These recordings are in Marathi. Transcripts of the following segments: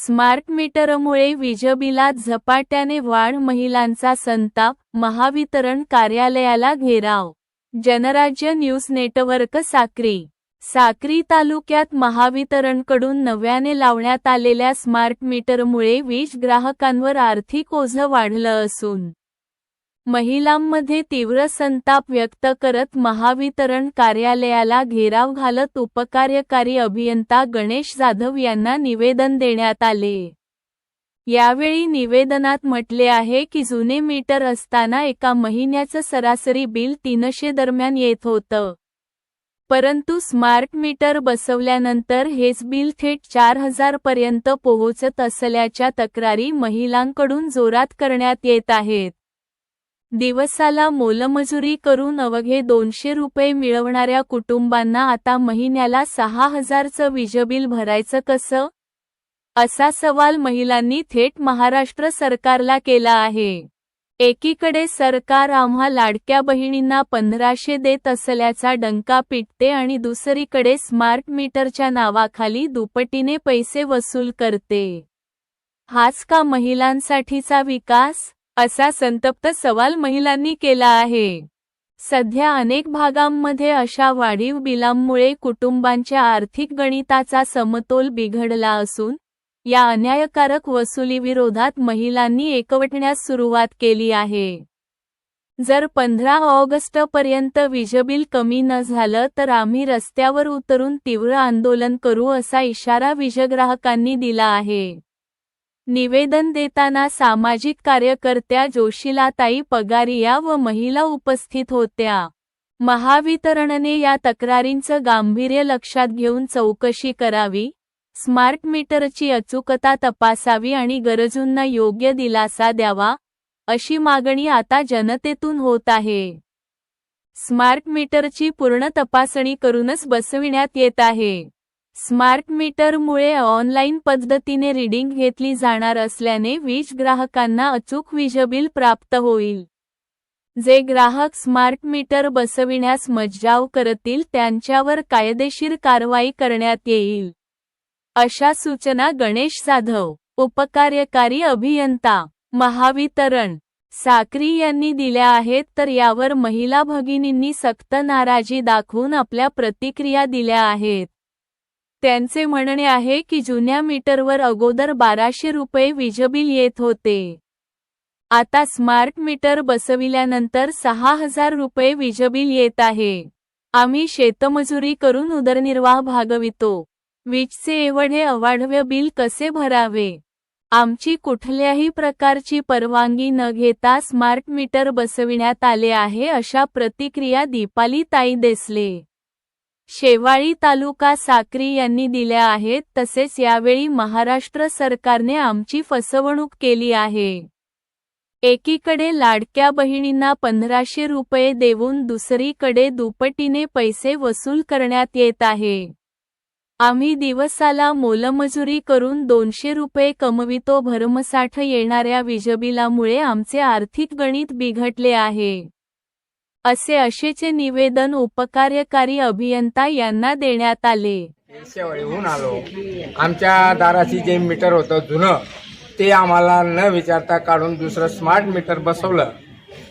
स्मार्ट मीटरमुळे विजबिलात झपाट्याने वाढ महिलांचा संताप महावितरण कार्यालयाला घेराव. Janrajya news network Sakri. Sakri तालुक्यात महावितरणकडून नव्याने लावण्यात आलेल्या स्मार्ट मीटरमुळे वीज ग्राहकांवर आर्थिक ओझं वाढलं असून महिलांमध्ये तीव्र संताप व्यक्त करत महावितरण कार्यालयाला घेराव घालत उपकार्यकारी अभियंता गणेश जाधव यांना निवेदन देण्यात आले. यावेळी निवेदनात म्हटले आहे की जुने मीटर असताना एका महिन्याचं सरासरी बिल तीनशे दरम्यान येत होतं. परंतु स्मार्ट मीटर बसवल्यानंतर हेच बिल थेट चार हजारपर्यंत पोहोचत असल्याच्या तक्रारी महिलांकडून जोरात करण्यात येत आहेत. दिवसाला मोलमजुरी करून अवघे दोनशे रुपये मिळवणाऱ्या कुटुंबांना आता महिन्याला सहा हजारचं विजबिल भरायचं कसं? असा सवाल महिलांनी थेट महाराष्ट्र सरकारला केला आहे. एकीकडे सरकार आम्हा लाडक्या बहिणींना पंधराशे देत असल्याचा डंका पिटते आणि दुसरीकडे स्मार्ट मीटरच्या नावाखाली दुपटीने पैसे वसूल करते. हाच का महिलांसाठीचा विकास? असा संतप्त सवाल महिलांनी केला आहे. सध्या अनेक भागांमध्ये अशा वाढीव बिलांमुळे कुटुंबांच्या आर्थिक गणिताचा समतोल बिघडला असून या अन्यायकारक वसुलीविरोधात महिलांनी एकवटण्यास सुरुवात केली आहे. जर पंधरा ऑगस्टपर्यंत विजबिल कमी न झालं तर आम्ही रस्त्यावर उतरून तीव्र आंदोलन करू असा इशारा विजग्राहकांनी दिला आहे. निवेदन देताना सामाजिक कार्यकर्त्या जोशीलाताई पगारिया व महिला उपस्थित होत्या. महावितरणने या तक्रारींचं गांभीर्य लक्षात घेऊन चौकशी करावी स्मार्ट मीटरची अचूकता तपासावी आणि गरजूंना योग्य दिलासा द्यावा अशी मागणी आता जनतेतून होत आहे. स्मार्ट मीटरची पूर्ण तपासणी करूनच बसविण्यात येत आहे. स्मार्ट मीटरमुळे ऑनलाईन पद्धतीने रिडिंग घेतली जाणार असल्याने वीज ग्राहकांना अचूक विजबिल प्राप्त होईल. जे ग्राहक स्मार्ट मीटर बसविण्यास मज्जाव करतील त्यांच्यावर कायदेशीर कारवाई करण्यात येईल. अशा सूचना गणेश जाधव उपकार्यकारी अभियंता महावितरण साक्री यांनी दिल्या आहेत तर यावर महिला भगिनींनी सक्त नाराजी दाखवून आपल्या प्रतिक्रिया दिल्या आहेत. त्यांचे म्हणणे आहे की जुन्या मीटरवर अगोदर बाराशे रुपये विजबिल येत होते. आता स्मार्ट मीटर बसविल्यानंतर सहा हजार रुपये विजबिल येत आहे. आम्ही शेतमजुरी करून उदरनिर्वाह भागवितो. वीजचे एवढे अवाढव्य बिल कसे भरावे? आमची कुठल्याही प्रकारची परवानगी न घेता स्मार्ट मीटर बसविण्यात आले आहे अशा प्रतिक्रिया दीपाली ताई देसले. शेवाळी तालुका साक्री यांनी दिल्या आहेत तसेच यावेळी महाराष्ट्र सरकारने आमची फसवणूक केली आहे. एकीकडे लाडक्या बहिणींना पंधराशे रुपये देऊन दुसरीकडे दुपटीने पैसे वसूल करण्यात येत आहे. आम्ही दिवसाला मोलमजुरी करून दोनशे रुपये कमवितो भरमसाठ येणाऱ्या विजबिलामुळे आमचे आर्थिक गणित बिघडले आहे. असे अशेचे निवेदन उपकार्यकारी अभियंता यांना देण्यात आले. शेवळीहून आलो. आमच्या दाराची जे मीटर होतं जुनं ते आम्हाला न विचारता काढून दुसरं स्मार्ट मीटर बसवलं.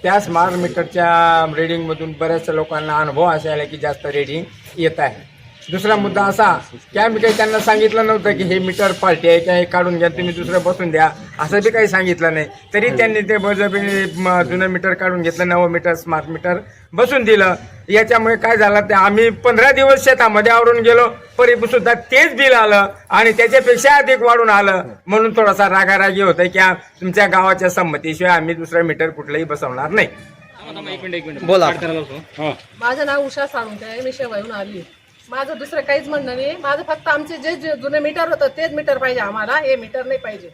त्या स्मार्ट मीटरच्या रिडिंगमधून बऱ्याचशा लोकांना अनुभव असा आला की जास्त रिडिंग येत आहे. दुसरा मुद्दा असा की आम्ही काही त्यांना सांगितलं नव्हतं की हे मीटर पार्टी आहे किंवा हे काढून घ्या तुम्ही दुसरं बसून द्या. असं बी काही सांगितलं नाही. तरी त्यांनी ते बळजबरी म, जुनं मीटर काढून घेतलं नवं मीटर स्मार्ट मीटर बसून दिलं. याच्यामुळे काय झालं ते आम्ही पंधरा दिवस शेतामध्ये आवरून गेलो परी सुद्धा तेच बिल आलं आणि त्याच्यापेक्षा अधिक वाढून आलं. म्हणून थोडासा रागारागी होतं की तुमच्या गावाच्या संमतीशिवाय आम्ही दुसरं मीटर कुठलंही बसवणार नाही. बोला. माझं नाव उषा साळुंके आहे. मी शेवाळून आली माझं दुसरं काहीच म्हणणं नाही. माझं फक्त आमचे जे जे जुने मीटर होतं तेच मीटर पाहिजे आम्हाला. हे मीटर नाही पाहिजे.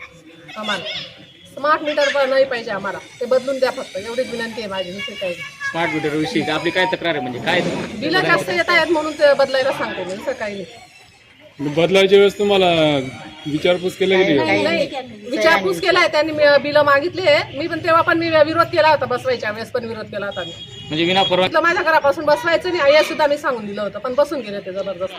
आम्हाला. स्मार्ट मीटर पण नाही पाहिजे आम्हाला. ते बदलून द्या फक्त. एवढीच विनंती आहे माझी. दुसरी काही नाही. स्मार्ट मीटर विषयी आपली काय तक्रार आहे म्हणजे? काय बिलं जास्त येत आहेत म्हणून ते बदलायला सांगते मी. दुसरं काही नाही. बदलायच्या वेळेस तुम्हाला विचारपूस केली गेली का? नाही? विचारपूस केलाय. त्यांनी बिलं मागितले मी पण तेव्हा पण मी विरोध केला होता बसवायच्या वेळेस पण विरोध केला होता मी. म्हणजे विना परवानगी म्हटलं माझ्या घरापासून बसवायचं नाही. हे सुद्धा मी सांगून दिलं होतं पण बसून गेले ते जबरदस्त.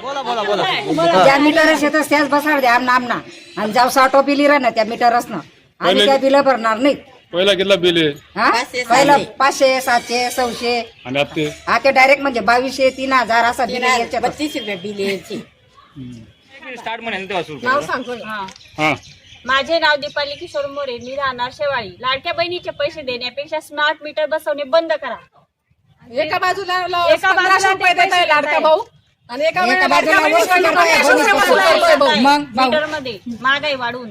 ज्या मीटर शेतात त्याच बसार द्या आमना आमना आणि जाऊ साठो बिली राहणार त्या मीटरच ना. आम्ही काय बिलं भरणार नाही पहिला किल्ला बिल आहे? हा? पहिलं पाचशे सातशे सौशे आणि आता ते? आता डायरेक्ट म्हणजे बावीसशे तीन हजार असा बिल याच्यात. स्टार्ट म्हणाल तेव्हा सुरू नाव सांगतो ना. हा. माझे नाव दीपाली किशोर मोरे मी राहणार शेवाळी. लाडक्या बहिणीचे पैसे देण्यापेक्षा स्मार्ट मीटर बसवणे बंद करा. एका बाजूला ल- एका बाजूला ते रुपये देत आहे लाडका भाऊ आणि एका एका वेळेला बाजूला लाडक्या वस्तू बहिणीकडनं करताय, पंधराशे दोन्ही रुपये वस्तू वाचवायचे भाऊ. मग भाऊ मीटरमध्ये महागाई वाढून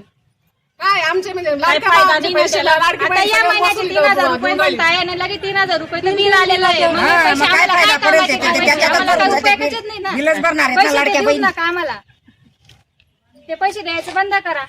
काय आमचे म्हणजे काय लाडक्या फायदा भावाचे नाही पैसे त्याला. लाडकी आता बहीण या सगळं महिन्याचे वसूल तीन करून हजार देऊन रुपये राहिली. म्हणताय आणि लगे तीन हजार रुपये तर बिल आलेलं आहे मग हा, पैसे मग काय आम्हाला फायदा काय पडेल कामाचे ते- काय ते- पैसे? त्याच्यातच आम्हाला काय भरून उपयोगाचेच जाते. नाही ना. बिलच भरणार आहेत ना पैसे लाडक्या देऊच बहिणी. नका आम्हाला ते पैसे द्यायचं बंद करा